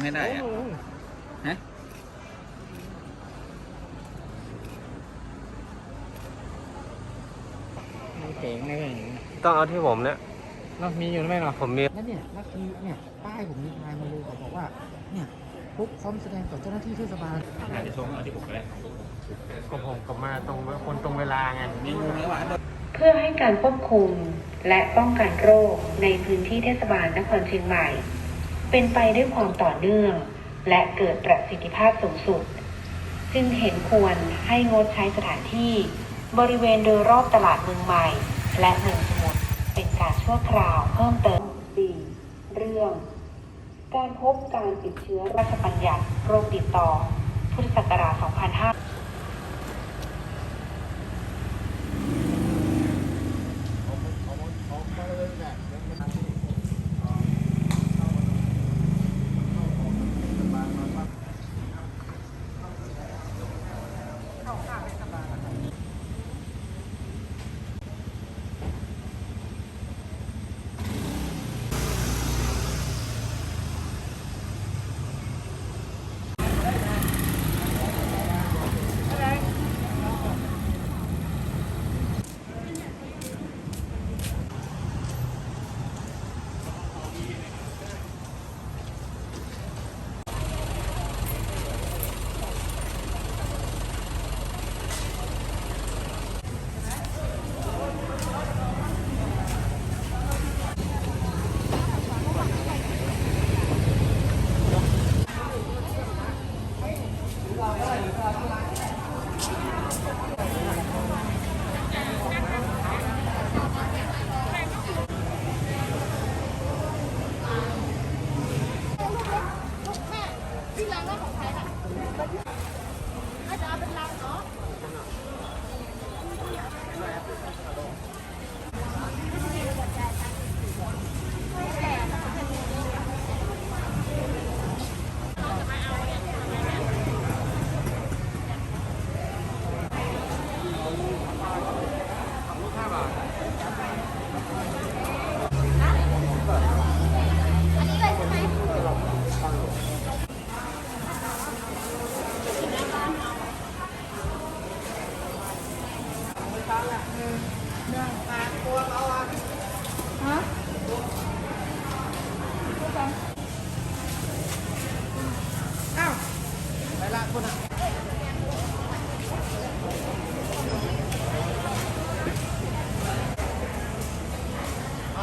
ไม่ได้อะฮะมีเก๋งเลยต้องเอาที่ผมเนี่ยเนาะมีอยู่ไหมเนาะผมมีแล้วเนี่ยแล้วคือเนี่ยป้ายผมมีทายมาเลยเขาบอกว่า เนี่ยปุ๊บพร้อมแสดงต่อเจ้าหน้าที่เทศบาลอาจจะชงเอาที่ผมก็ได้ก็ผมกลับมาตรงคนตรงเวลาไงมีงูไหมวะ เพื่อให้การควบคุมและป้องกันโรคในพื้นที่เทศบาลนครเชียงใหม่ เป็นไปด้วยความต่อเนื่อง และเกิดประสิทธิภาพสูงสุด จึงเห็นควรให้งดใช้สถานที่ บริเวณโดยรอบตลาดเมืองใหม่ และเมืองสมุทรเป็นการชั่วคราวเพิ่มเติม 4. เรื่อง การพบการติดเชื้อราชบัญญัติโรคติดต่อ พุทธศักราช 2500大概干嘛？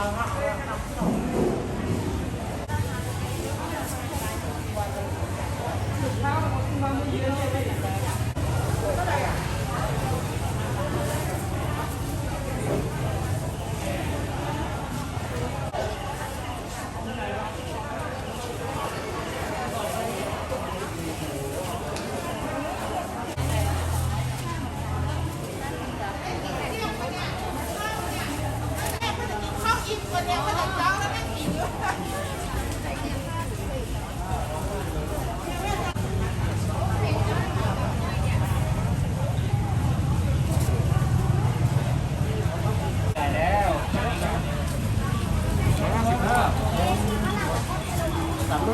Thank you.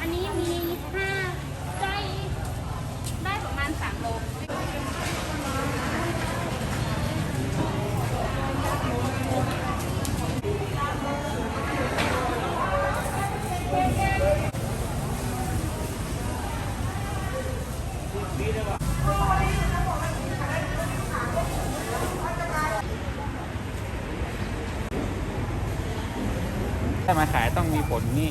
อันนี้มีห้าได้ได้ประมาณสามโล ถ้ามาขายต้องมีผลนี่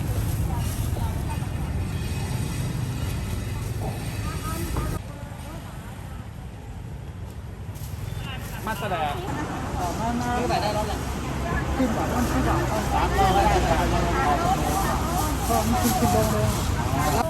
มาแสดงซื้อไปได้แล้วแหละขึ้นก่อนต้องขึ้นก่อนสามโลก็ได้สามโลก็มันขึ้นขึ้นลงลง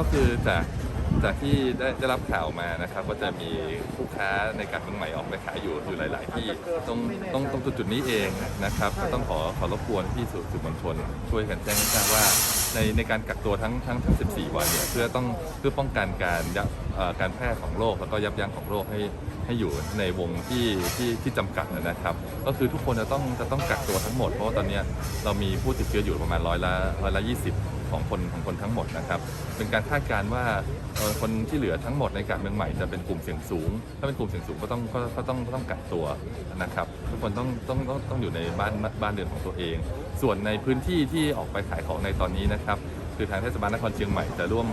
ก็คือจากจากที่ได้ได้รับข่าวมานะครับก็จะมีผู้ค้าในการเมืองใหม่ออกไปขายอยู่อยู่หลาย ๆ ที่ตรงตรงตรงจุดนี้เองนะครับ ก็ต้องขอขอรบกวนพี่สื่อสื่อมวลชนช่วยกันแจ้งให้ทราบว่าในในการกักตัวทั้งทั้งทั้ง 14 วันเนี่ยเพื่อต้องเพื่อป้องกันการยับการแพร่ของโรคแล้วก็ยับยั้งของโรคให้ให้อยู่ในวงที่ที่ที่จำกัดนะครับ ก็คือทุกคนจะต้องจะต้องกักตัวทั้งหมด เพราะว่าตอนนี้เรามีผู้ติดเชื้ออยู่ประมาณร้อยละร้อยละ20ของคนของคนทั้งหมดนะครับ เป็นการคาดการณ์ว่าคนที่เหลือทั้งหมดในการเมืองใหม่จะเป็นกลุ่มเสี่ยงสูง ถ้าเป็นกลุ่มเสี่ยงสูงก็ต้องก็ต้องก็ต้องกักตัวนะครับ ทุกคนต้องต้องต้องต้องอยู่ในบ้านบ้านเรือนของตัวเอง ส่วนในพื้นที่ที่ออกไปขายของในตอนนี้นะครับ คือทางเทศบาลนครเชียงใหม่จะร่วม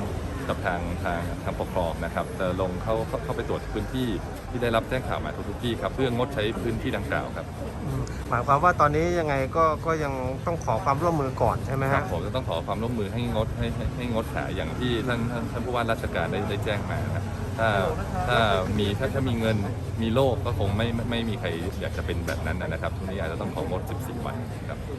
กับทางทางทางปกครองนะครับ จะลงเข้าเข้าเข้าไปตรวจพื้นที่ที่ได้รับแจ้งข่าวมาทุกๆที่ครับเพื่องดใช้พื้นที่ดังกล่าวครับอืมหมายความว่าตอนนี้ยังไงก็ก็ยังต้องขอความร่วมมือก่อนใช่ไหมครัฮะบผมจะต้องขอความร่วมมือให้งดให้ให้ให้งดขายอย่างที่ท่านท่านท่านผู้ว่าราชการได้ได้แจ้งมานะ ถ้าถ้ามีถ้าถ้ามีเงินมีโลกก็คงไม่ไม่ไม่มีใครอยากจะเป็นแบบนั้นนะครับทีนี้อาจจะต้องของงด 14 วันครับ